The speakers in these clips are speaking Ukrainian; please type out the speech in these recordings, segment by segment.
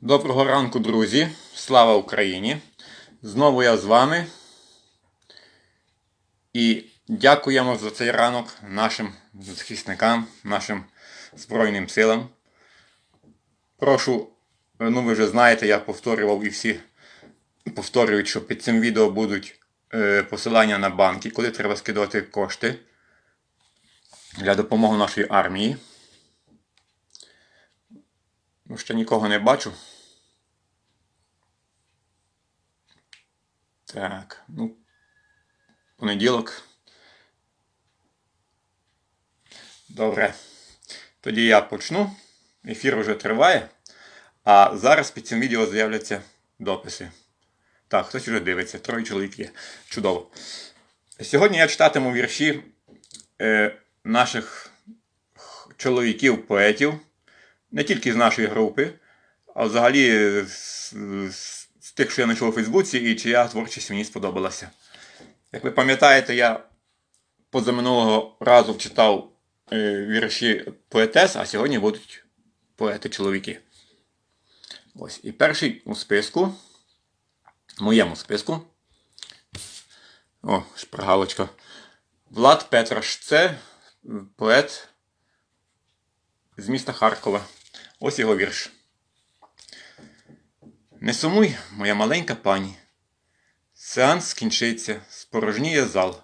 Доброго ранку, друзі! Слава Україні! Знову я з вами. І дякуємо за цей ранок нашим захисникам, нашим Збройним силам. Прошу, ну ви вже знаєте, я повторював і всі повторюють, що під цим відео будуть е, посилання на банки, куди треба скидувати кошти для допомоги нашої армії. Ну, ще нікого не бачу. Так, ну, понеділок. Добре. Тоді я почну. Ефір вже триває. А зараз під цим відео з'являться дописи. Так, хтось вже дивиться, троє чоловік є. Чудово. Сьогодні я читатиму вірші е, наших чоловіків-поетів не тільки з нашої групи, а взагалі з, з, з тих, що я знайшов у Фейсбуці, і чия творчість мені сподобалася. Як ви пам'ятаєте, я позаминулого разу читав е, вірші поетес, а сьогодні будуть поети-чоловіки. Ось. І перший у списку, моєму списку. О, шпаргалочка. Влад Петраш. Це поет з міста Харкова. Ось його вірш. Не сумуй, моя маленька пані. Сеанс скінчиться, спорожніє зал.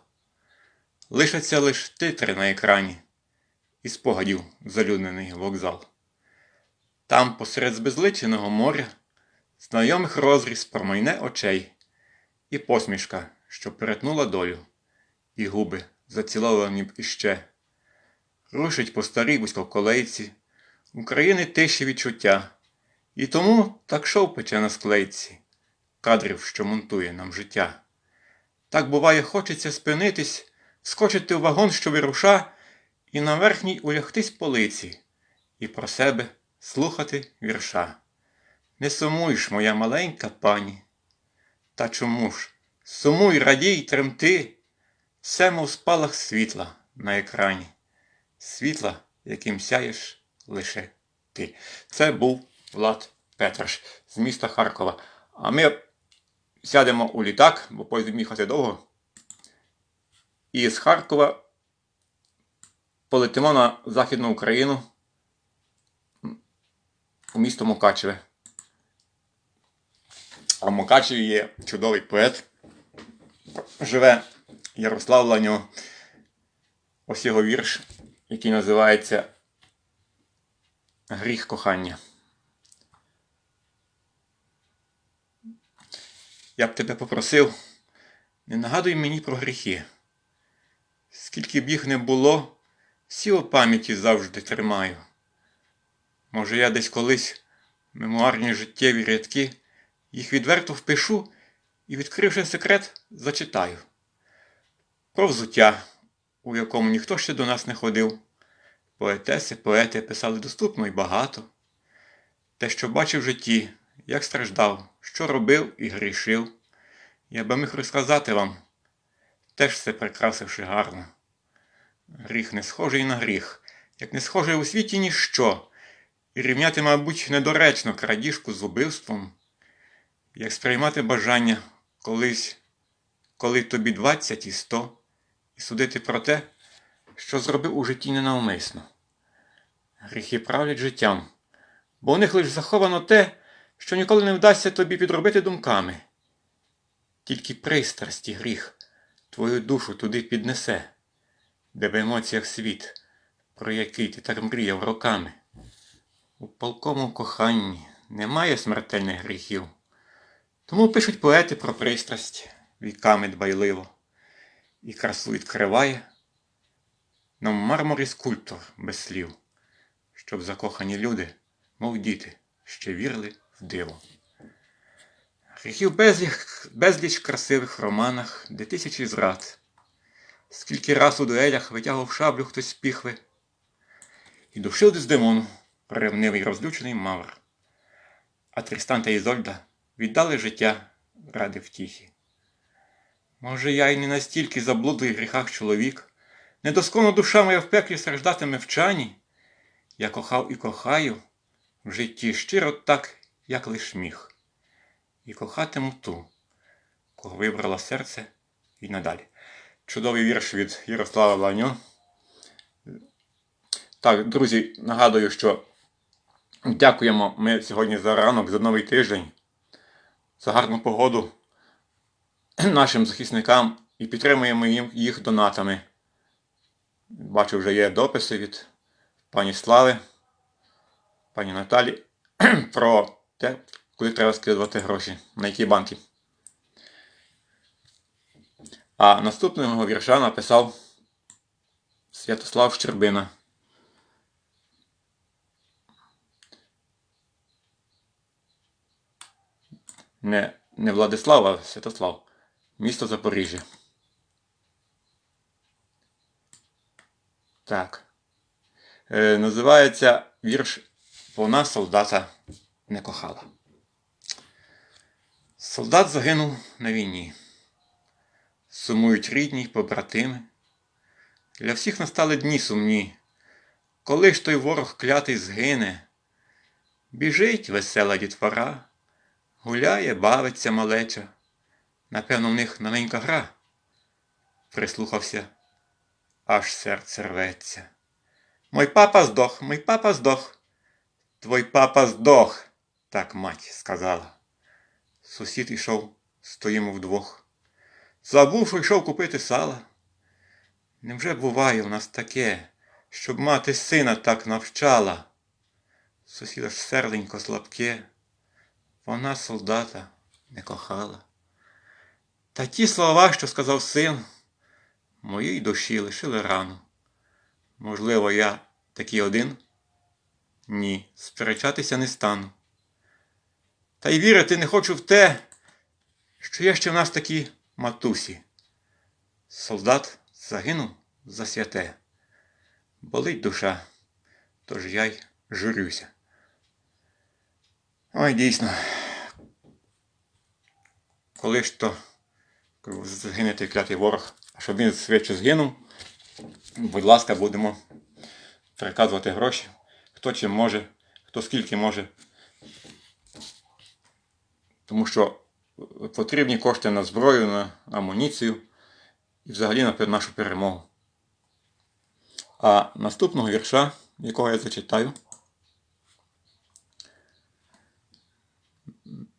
Лишаться лиш титри на екрані і спогадів залюднений вокзал. Там, посеред збезличеного моря, знайомих розріз промайне очей, і посмішка, що перетнула долю, і губи заціловані б іще. Рушить по старій бузьковколейці, України тиші відчуття, і тому так шов пече на склейці, кадрів, що монтує нам життя. Так буває, хочеться спинитись, скочити в вагон, що вируша, і на верхній улягтись полиці, і про себе слухати вірша. Не сумуй ж, моя маленька пані. Та чому ж? Сумуй, радій, тремти, все мов спалах світла на екрані світла, яким сяєш лише ти. Це був Влад Петраш з міста Харкова. А ми сядемо у літак, бо поїздом їхати довго. І з Харкова полетимо на Західну Україну у місто Мукачеве. А в Мукачеві є чудовий поет. Живе Ярослав Ланьо. Ось його вірш який називається Гріх кохання. Я б тебе попросив, не нагадуй мені про гріхи. Скільки б їх не було, всі у пам'яті завжди тримаю. Може, я десь колись мемуарні життєві рядки їх відверто впишу і, відкривши секрет, зачитаю. Про взуття у якому ніхто ще до нас не ходив. Поетеси, поети писали доступно і багато. Те, що бачив в житті, як страждав, що робив і грішив, я би міг розказати вам, теж все прикрасивши гарно. Гріх не схожий на гріх, як не схожий у світі ніщо, і рівняти, мабуть, недоречно крадіжку з убивством, як сприймати бажання колись, коли тобі двадцять і сто і судити про те, що зробив у житті ненавмисно. Гріхи правлять життям, бо у них лише заховано те, що ніколи не вдасться тобі підробити думками. Тільки пристрасті гріх твою душу туди піднесе, де в емоціях світ, про який ти так мріяв роками. У полкому коханні немає смертельних гріхів, тому пишуть поети про пристрасть віками дбайливо і красу відкриває нам мармурі скульптор без слів, щоб закохані люди, мов діти, ще вірили в диво. Гріхів безліч, безліч красивих романах, де тисячі зрад, скільки раз у дуелях витягав шаблю хтось з піхви, і душив Дездемону ревнивий розлючений мавр. А Трістан та Ізольда віддали життя ради втіхи. Може, я й не настільки заблудлий в гріхах чоловік, недосконо душа моя в пеклі страждатиме в чані. Я кохав і кохаю в житті щиро так, як лиш міг, і кохатиму ту, кого вибрала серце і надалі. Чудовий вірш від Ярослава Ланю. Так, друзі, нагадую, що дякуємо ми сьогодні за ранок, за новий тиждень, за гарну погоду нашим захисникам і підтримуємо їх донатами. Бачу, вже є дописи від пані Слави, пані Наталі про те, куди треба скидувати гроші, на які банки. А наступного вірша написав Святослав Щербина. Не, не Владислав, а Святослав. Місто Запоріжжя. Так. Е, називається вірш Вона солдата не кохала. Солдат загинув на війні. Сумують рідні побратими. Для всіх настали дні сумні. Коли ж той ворог клятий згине, біжить весела дітвора, гуляє, бавиться малеча. Напевно, в них новенька гра. Прислухався, аж серце рветься. Мой папа здох, мой папа здох. Твой папа здох, так мать сказала. Сусід ішов, стоїмо вдвох. Забув, що йшов купити сала. Невже буває у нас таке, щоб мати сина так навчала? Сусіда ж серденько слабке, вона солдата не кохала. Та ті слова, що сказав син, моїй душі лишили рану. Можливо, я такий один? Ні, сперечатися не стану. Та й вірити не хочу в те, що є ще в нас такі матусі. Солдат загинув за святе. Болить душа, тож я й журюся. Ой, дійсно. Коли ж то згине той клятий ворог, щоб він швидше згинув, будь ласка, будемо переказувати гроші. Хто чим може, хто скільки може. Тому що потрібні кошти на зброю, на амуніцію і взагалі на нашу перемогу. А наступного вірша, якого я зачитаю,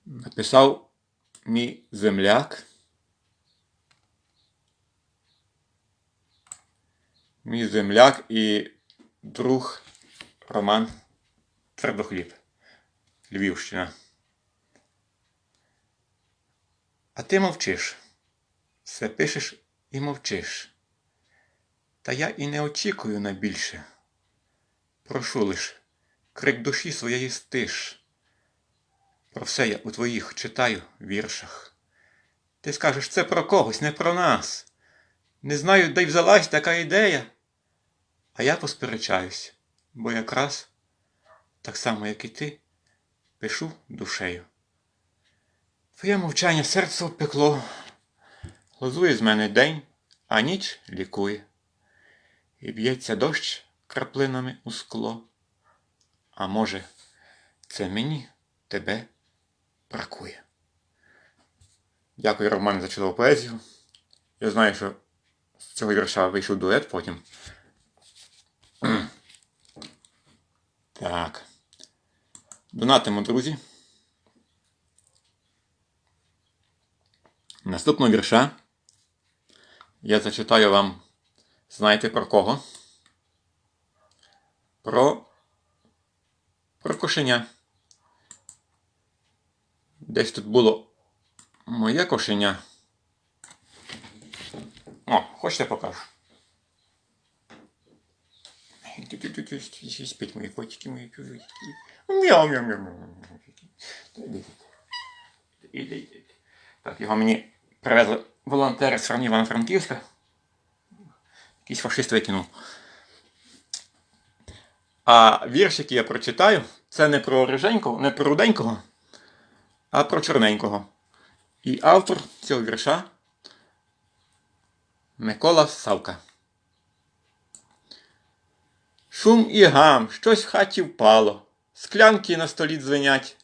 написав мій земляк. Мій земляк і друг Роман Твердохліб, Львівщина. А ти мовчиш, все пишеш і мовчиш. Та я і не очікую на більше. Прошу лиш, крик душі своєї стиш. Про все я у твоїх читаю віршах. Ти скажеш це про когось, не про нас. Не знаю, де й взялась така ідея. А я посперечаюсь, бо якраз, так само, як і ти, пишу душею. Твоє мовчання серце обпекло, лозує з мене день, а ніч лікує. І б'ється дощ краплинами у скло. А може, це мені тебе бракує. Дякую, Романе, за чудову поезію. Я знаю, що з цього вірша вийшов дует потім. Так. Донатимо, друзі. Наступного вірша я зачитаю вам, знаєте про кого? Про про кошеня. Десь тут було моє кошеня. О, хочете покажу? Спіть мої котики, мої котики. Мяу, мяу, мяу, мяу. Так, його мені привезли волонтери з Івано-Франківська. Якийсь фашист викинув. А вірш, який я прочитаю, це не про риженького, не про руденького, а про чорненького. І автор цього вірша Микола Савка. Шум і гам, щось в хаті впало, склянки на столі дзвенять.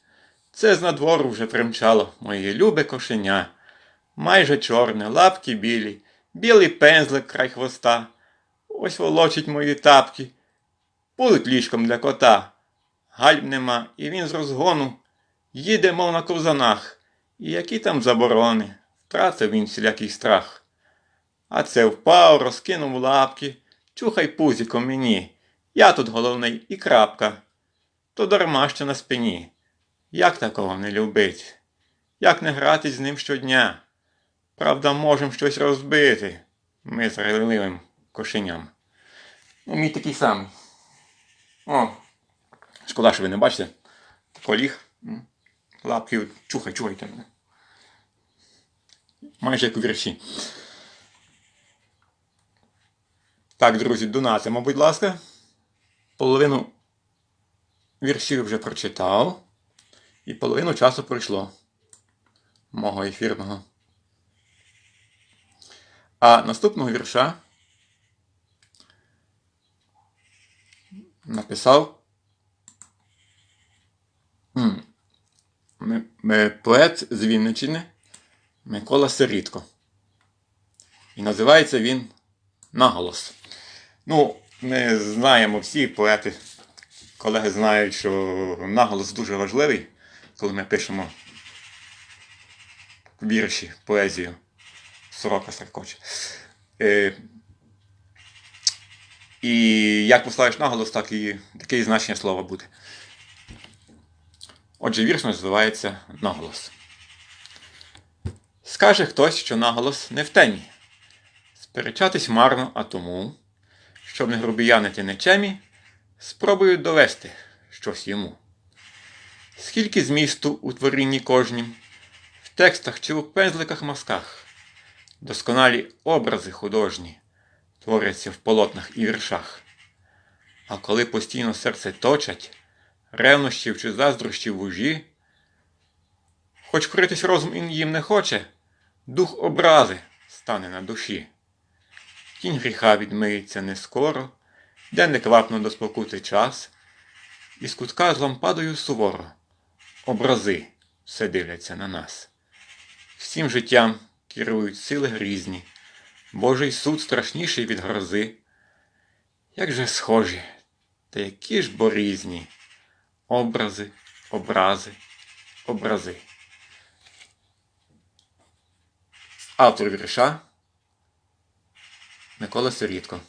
Це з надвору вже примчало моє любе кошеня. Майже чорне, лапки білі, білий пензлик край хвоста. Ось волочить мої тапки, пулить ліжком для кота. Гальм нема, і він з розгону їде, мов на ковзанах. І які там заборони, втратив він всілякий страх. А це впав, розкинув лапки, чухай пузіком мені. Я тут головний і крапка. То дарма що на спині. Як такого не любить? Як не грати з ним щодня? Правда, можем щось розбити. Ми з рейливим кошеням. Ну, мій такий самий. О, шкода, що ви не бачите. Коліг. Лапки чухай, чухайте мене. Майже як у вірші. Так, друзі, донатимо, будь ласка. Половину віршів вже прочитав. І половину часу пройшло. Мого ефірного. А наступного вірша написав поет з Вінничини Микола Сирітко. І називається він Наголос. Ну, ми знаємо всі поети, колеги знають, що наголос дуже важливий, коли ми пишемо вірші, поезію. Сорока Саркоч. Е, і як поставиш наголос, так і таке і значення слова буде. Отже, вірш називається наголос. Скаже хтось, що наголос не в темі. Сперечатись марно, а тому, щоб не грубіянити нечемі, спробую довести щось йому. Скільки змісту у творінні кожнім, в текстах чи у пензликах мазках, досконалі образи художні творяться в полотнах і віршах. А коли постійно серце точать, ревнощів чи заздрощів вужі, хоч критись розум їм не хоче, дух образи стане на душі. Тінь гріха відмиється не скоро, де неквапно до спокути час, і з кутка з лампадою суворо образи все дивляться на нас. Всім життям керують сили грізні, Божий суд страшніший від грози. Як же схожі, та які ж бо різні образи, образи, образи. Автор вірша Микола Сирітко.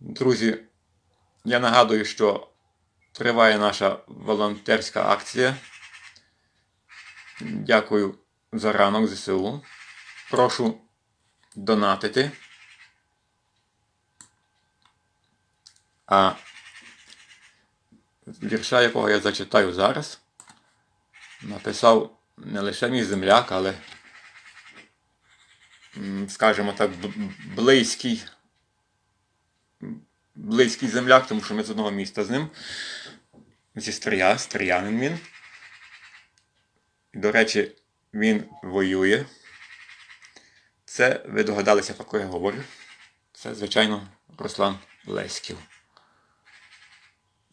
Друзі, я нагадую, що триває наша волонтерська акція. Дякую за ранок ЗСУ. Прошу донатити. А вірша, якого я зачитаю зараз, написав не лише мій земляк, але, скажімо так, близький, близький земляк, тому що ми з одного міста з ним. Зі Стрия, стріянин він. І, до речі, він воює. Це ви догадалися, про кого я говорю. Це, звичайно, Руслан Леськів.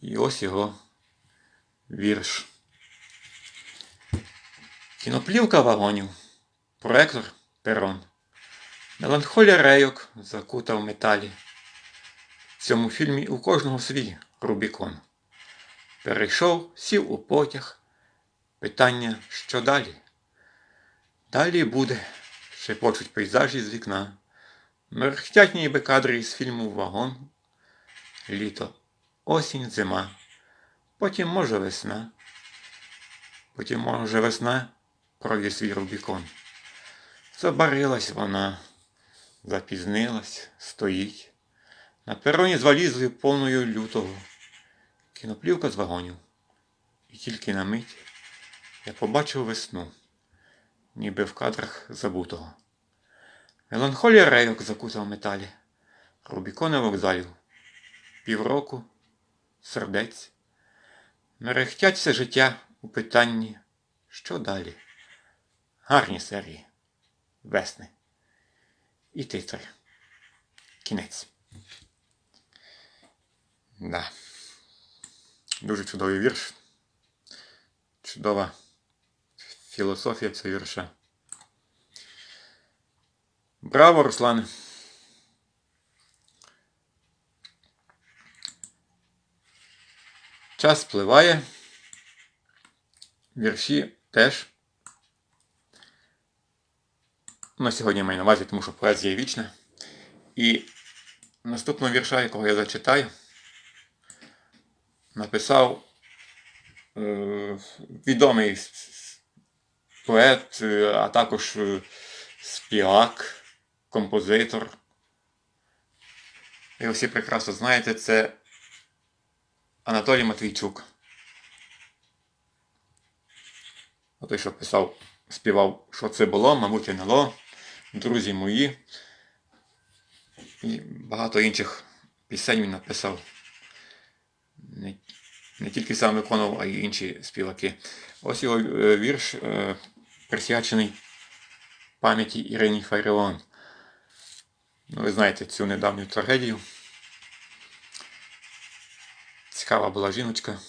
І ось його вірш. Кіноплівка вагонів. Проектор перон. Меланхолія рейок закута в металі. В цьому фільмі у кожного свій Рубікон. Перейшов, сів у потяг. Питання, що далі? Далі буде, шепочуть пейзажі з вікна. Мерехтять ніби кадри із фільму Вагон. Літо, осінь, зима. Потім може весна. Потім може весна пройде свій Рубікон. Забарилась вона, запізнилась, стоїть. На пероні з валізою повною лютого. Кіноплівка з вагонів. І тільки на мить я побачив весну, ніби в кадрах забутого. Меланхолія рейок закута в металі, Рубікони вокзалів, півроку, сердець. Мерехтять все життя у питанні, що далі? Гарні серії, весни і титри. Кінець. Да. Дуже чудовий вірш. чудова філософія цього вірша. Браво, Руслане! Час спливає. Вірші теж. На сьогодні маю на увазі, тому що поезія вічна. І наступного вірша, якого я зачитаю, написав е, відомий поет, е, а також е, співак, композитор. Ви всі прекрасно знаєте, це Анатолій Матвійчук. Той, що писав, співав, що це було, мабуть, НЛО, друзі мої. І багато інших пісень він написав. Не, не тільки сам виконував, а й інші співаки. Ось його е, вірш е, присвячений пам'яті Ірині Фаріон. Ну, ви знаєте цю недавню трагедію. Цікава була жіночка.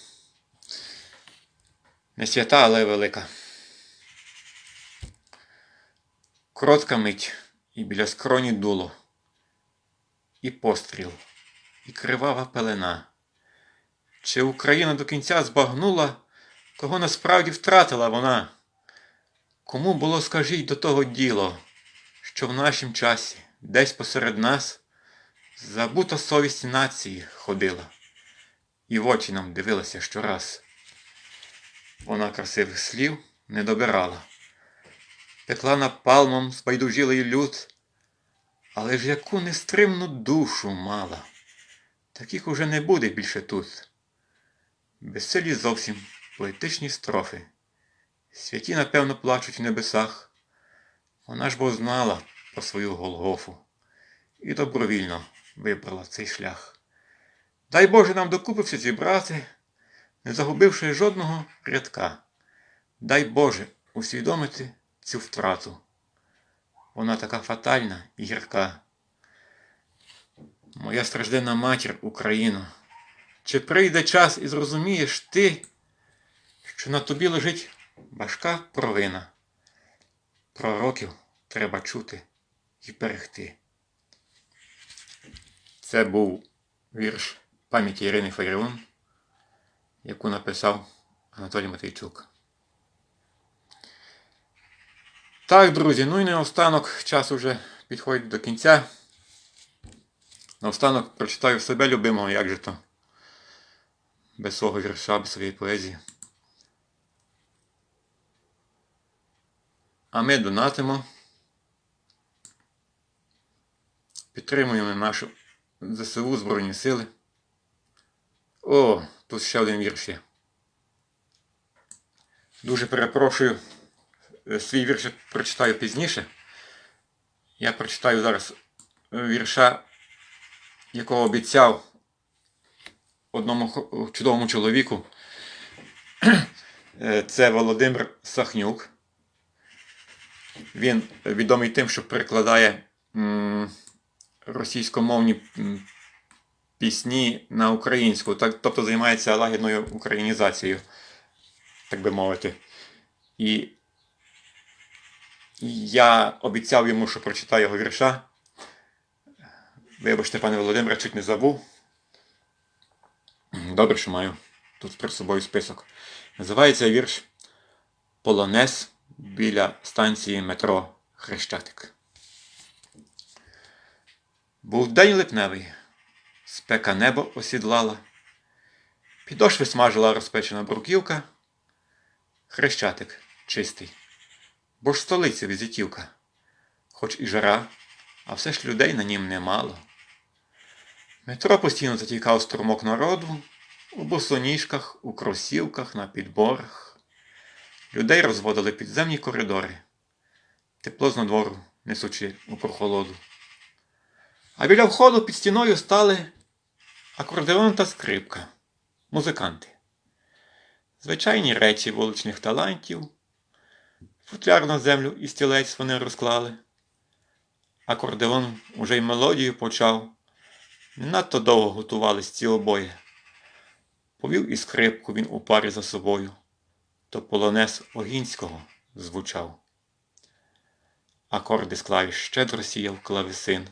Не свята, але велика. Коротка мить, і біля скроні дуло, і постріл, і кривава пелена. Чи Україна до кінця збагнула, кого насправді втратила вона? Кому було, скажіть, до того діло, що в нашім часі, десь посеред нас, забута совість нації ходила, і в очі нам дивилася щораз. Вона красивих слів не добирала. Пекла напалмом спайдужілий люд, але ж яку нестримну душу мала. Таких уже не буде більше тут. Безселі зовсім поетичні строфи. Святі, напевно, плачуть в небесах. Вона ж бо знала про свою Голгофу і добровільно вибрала цей шлях. Дай Боже нам докупи все зібрати, не загубивши жодного рядка. Дай Боже усвідомити цю втрату. Вона така фатальна і гірка. Моя стражденна матір Україно, чи прийде час і зрозумієш ти, що на тобі лежить важка провина? Пророків треба чути і берегти. Це був вірш пам'яті Ірини Фаріон, яку написав Анатолій Матвійчук. Так, друзі, ну і наостанок час уже підходить до кінця. Наостанок прочитаю себе любимого, як же то. Без свого вірша, без своєї поезії. А ми донатимо. Підтримуємо нашу ЗСУ Збройні Сили. О, тут ще один вірш є. Дуже перепрошую. Е, Свій вірш прочитаю пізніше. Я прочитаю зараз е, вірша, якого обіцяв одному чудовому чоловіку. Е, Це Володимир Сахнюк. Він відомий тим, що перекладає російськомовні пісні на українську, тобто займається лагідною українізацією, так би мовити. І я обіцяв йому, що прочитаю його вірша. Вибачте, пане Володимире, чуть не забув. Добре, що маю тут перед собою список. Називається вірш Полонез біля станції метро Хрещатик. Був день липневий, спека небо осідлала, підошви смажила розпечена бруківка, хрещатик чистий, бо ж столиця візитівка, хоч і жара, а все ж людей на нім немало. Метро постійно затікав струмок народу, у босоніжках, у кросівках, на підборах. Людей розводили підземні коридори, тепло з надвору, несучи у прохолоду. А біля входу під стіною стали акордеон та скрипка, музиканти. Звичайні речі вуличних талантів, футляр на землю і стілець вони розклали. Акордеон уже й мелодію почав, не надто довго готувались ці обоє. Повів і скрипку він у парі за собою. то полонез Огінського звучав. Акорди з клавіш щедро сіяв клавесин.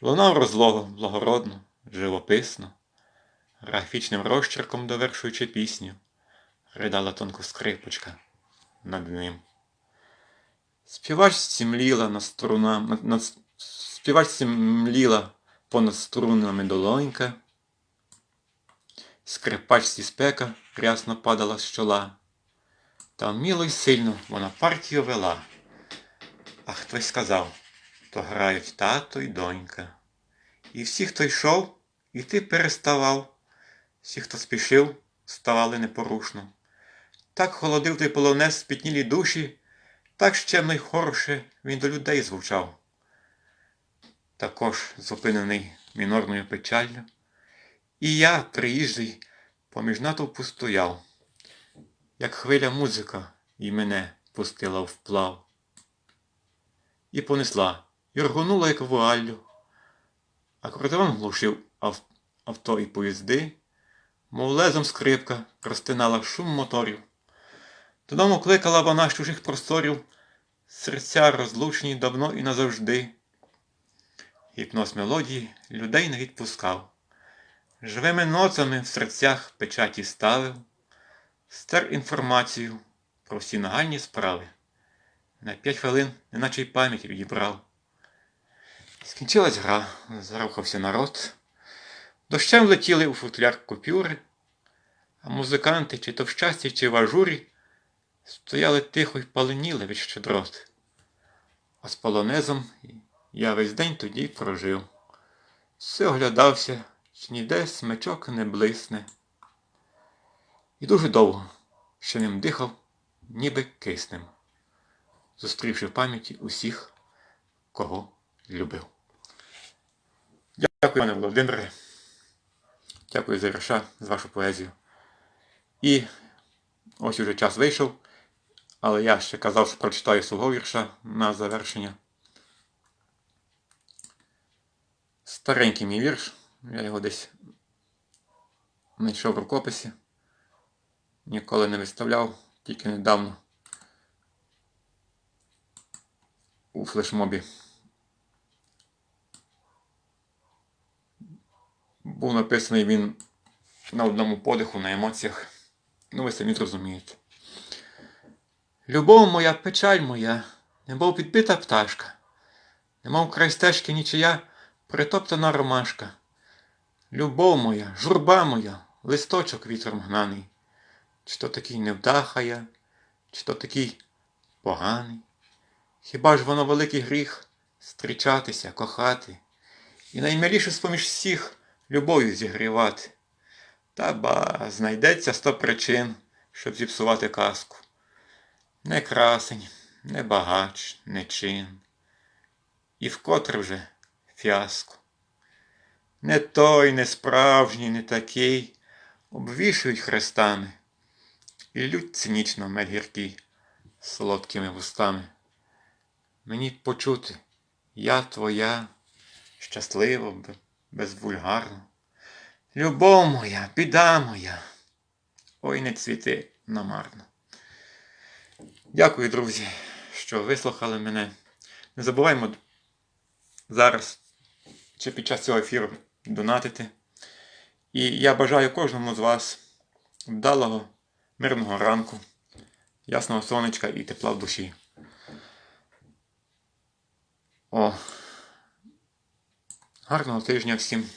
Лунав розлого, благородно, живописно, графічним розчерком довершуючи пісню, ридала тонко скрипочка над ним. Співачці мліла на струнам, над, над, співачці мліла понад струнами долонька, скрипачці спека рясно падала з чола, та вміло й сильно вона партію вела. А хтось сказав, то грають тато й донька. І всі, хто йшов, і ти переставав. Всі, хто спішив, ставали непорушно. Так холодив той полонез спітнілі душі, так щемно й він до людей звучав. Також зупинений мінорною печаллю. І я, приїжджий, поміж натовпу стояв, як хвиля музика і мене пустила вплав і понесла, і ргонула, як вуаллю. А кордон глушив авто і поїзди, мов лезом скрипка розтинала шум моторів. Додому кликала вона з чужих просторів, серця розлучені давно і назавжди. Гіпноз мелодії людей не відпускав, живими нотами в серцях печаті ставив, стер інформацію про всі нагальні справи. На п'ять хвилин, неначе й пам'ять відібрав. Скінчилась гра, зарухався народ. Дощем летіли у футляр купюри, а музиканти, чи то в щасті, чи в ажурі, стояли тихо й паленіли від щедрот. А з полонезом я весь день тоді прожив. Все оглядався, чи ніде смичок не блисне. І дуже довго ще ним дихав, ніби киснем зустрівши в пам'яті усіх, кого любив. Дякую, пане Володимире. Дякую за вірша, за вашу поезію. І ось уже час вийшов, але я ще казав, що прочитаю свого вірша на завершення. Старенький мій вірш, я його десь знайшов в рукописі. Ніколи не виставляв, тільки недавно. у флешмобі. Був написаний він на одному подиху, на емоціях. Ну, ви самі зрозумієте. Любов моя, печаль моя, немов підбита пташка, немов край стежки нічия притоптана ромашка. Любов моя, журба моя, листочок вітром гнаний, чи то такий невдаха я, чи то такий поганий. Хіба ж воно великий гріх зустрічатися, кохати, і наймиліше з-поміж всіх любов'ю зігрівати? Та ба, знайдеться сто причин, щоб зіпсувати казку. Не красень, не багач, не чин. І вкотре вже фіаско. Не той, не справжній, не такий, обвішують хрестами і лють цинічно мед гіркий солодкими вустами мені почути, я твоя, щасливо, б- безвульгарно. Любов моя, біда моя, ой не цвіти намарно. Дякую, друзі, що вислухали мене. Не забуваймо зараз чи під час цього ефіру донатити. І я бажаю кожному з вас вдалого, мирного ранку, ясного сонечка і тепла в душі. О, гарного тижня всім.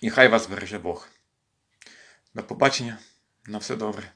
І хай вас береже Бог. До побачення. На все добре.